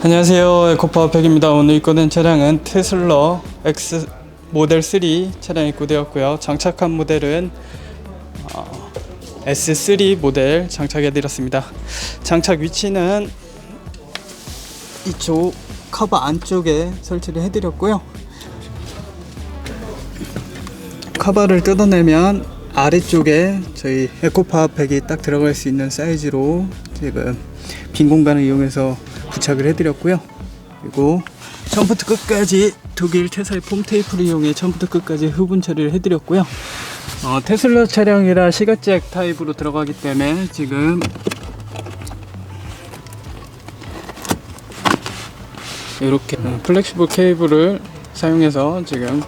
안녕하세요. 에코파워팩입니다. 오늘 입고된 차량은 테슬러 X 모델 3 차량이 입고되었고요. 장착한 모델은 어, S3 모델 장착해 드렸습니다. 장착 위치는 이쪽 커버 안쪽에 설치를 해 드렸고요. 커버를 뜯어내면 아래쪽에 저희 에코파워팩이 딱 들어갈 수 있는 사이즈로 지금 빈 공간을 이용해서 부착을 해드렸고요. 그리고 처음부터 끝까지 독일 테사의 폼 테이프를 이용해 처음부터 끝까지 흡은 처리를 해드렸고요. 어, 테슬라 차량이라 시가잭 타입으로 들어가기 때문에 지금 이렇게 어, 플렉시블 케이블을 사용해서 지금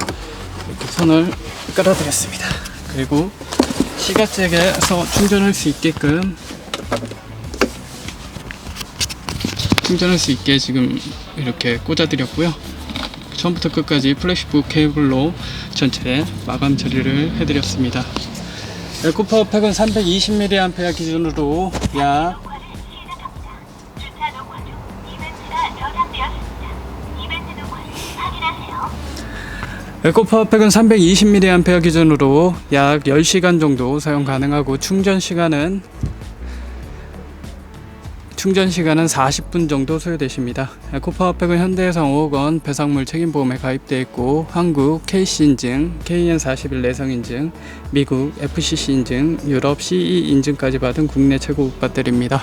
이렇게 선을 깔아드렸습니다. 그리고 시가잭에서 충전할 수 있게끔 충전할 수 있게 지금 이렇게 꽂아드렸고요. 처음부터 끝까지 플래시북 케이블로 전체 마감 처리를 해드렸습니다. 에코 파워팩은 320mAh 기준으로 약 확인하세요. 에코 파워팩은 320mAh 기준으로 약 10시간 정도 사용 가능하고 충전 시간은 충전 시간은 40분 정도 소요되십니다. 에코파워팩은 현대해상 5억 원 배상물 책임보험에 가입되어 있고 한국 KC 인증, KN41 내성 인증, 미국 FCC 인증, 유럽 CE 인증까지 받은 국내 최고급 배터리입니다.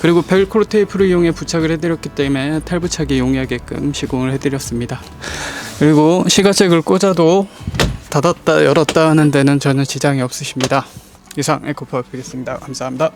그리고 벨크로 테이프를 이용해 부착을 해드렸기 때문에 탈부착이 용이하게끔 시공을 해드렸습니다. 그리고 시가잭을 꽂아도 닫았다 열었다 하는 데는 전혀 지장이 없으십니다. 이상 에코파워팩이었습니다. 감사합니다.